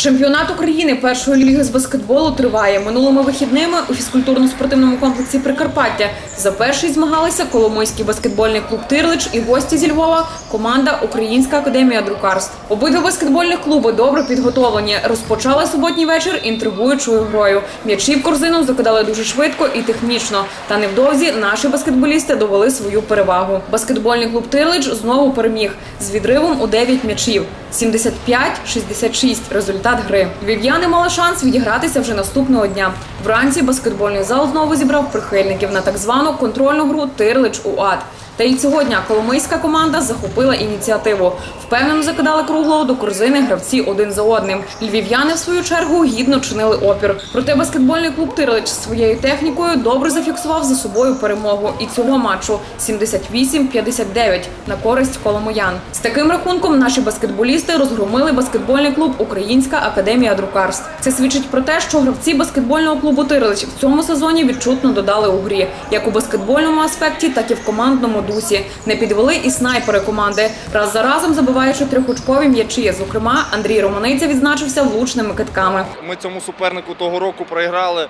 Чемпіонат України першої ліги з баскетболу триває. Минулими вихідними у фізкультурно-спортивному комплексі Прикарпаття за перший змагалися Коломойський баскетбольний клуб Тирлич і гості зі Львова команда Українська академія друкарств. Обидва баскетбольних клуби добре підготовлені. Розпочали суботній вечір інтригуючою грою. М'ячі в корзину закидали дуже швидко і технічно. Та невдовзі наші баскетболісти довели свою перевагу. Баскетбольний клуб Тирлич знову переміг з відривом у 9 м'ячів. 75-66 – результат гри. Вів'яни мали шанс відігратися вже наступного дня. Вранці баскетбольний зал знову зібрав прихильників на так звану контрольну гру Тирлич у ад. Та й цього дня коломийська команда захопила ініціативу. Впевнено закидали круглого до корзини гравці один за одним. Львів'яни, в свою чергу, гідно чинили опір. Проте баскетбольний клуб Тирлич своєю технікою добре зафіксував за собою перемогу і цього матчу 78-59 на користь коломиян. З таким рахунком наші баскетболісти розгромили баскетбольний клуб Українська академія друкарств. Це свідчить про те, що гравці баскетбольного клубу Тирлич в цьому сезоні відчутно додали у грі, як у баскетбольному аспекті, так і в командному дусі. Не підвели і снайпери команди, раз за разом забиваючи трьохочкові м'ячі. Зокрема, Андрій Романиця відзначився влучними китками. Ми цьому супернику того року проіграли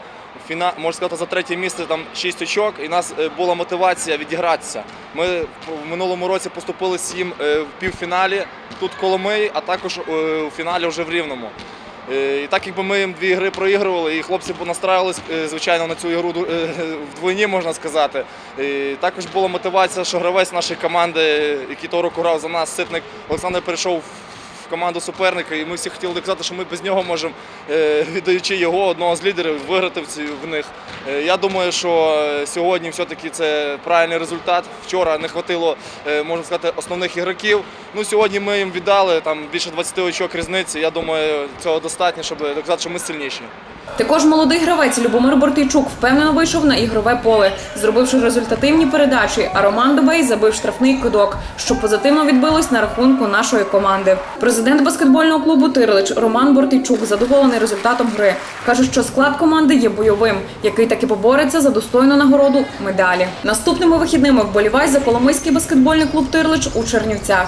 можна сказати, за третє місце там 6 очок, і нас е, була мотивація відігратися. Ми в минулому році поступили їм е, в півфіналі тут Коломиї, а також е, у фіналі вже в Рівному. Е, І так якби ми їм дві гри проігрували, і хлопці понастраювались, е, звичайно, на цю ігру е, вдвойні, можна сказати. І також була мотивація, що гравець нашої команди, який того року грав за нас, ситник Олександр перейшов команду суперника, і ми всі хотіли доказати, що ми без нього можемо, е, віддаючи його, одного з лідерів, виграти в, них. Е, Я думаю, що е, сьогодні все-таки це правильний результат. Вчора не хватило, можна сказати, основних ігроків. Ну, сьогодні ми їм віддали там більше 20 очок різниці. Я думаю, цього достатньо, щоб доказати, що ми сильніші. Також молодий гравець Любомир Бортійчук впевнено вийшов на ігрове поле, зробивши результативні передачі. А Роман Дубей забив штрафний кидок, що позитивно відбилось на рахунку нашої команди. Президент баскетбольного клубу Тирлич Роман Бортійчук задоволений результатом гри. каже, що склад команди є бойовим, який таки побореться за достойну нагороду медалі. Наступними вихідними вболівай за Коломийський баскетбольний клуб Тирлич у Чернівцях.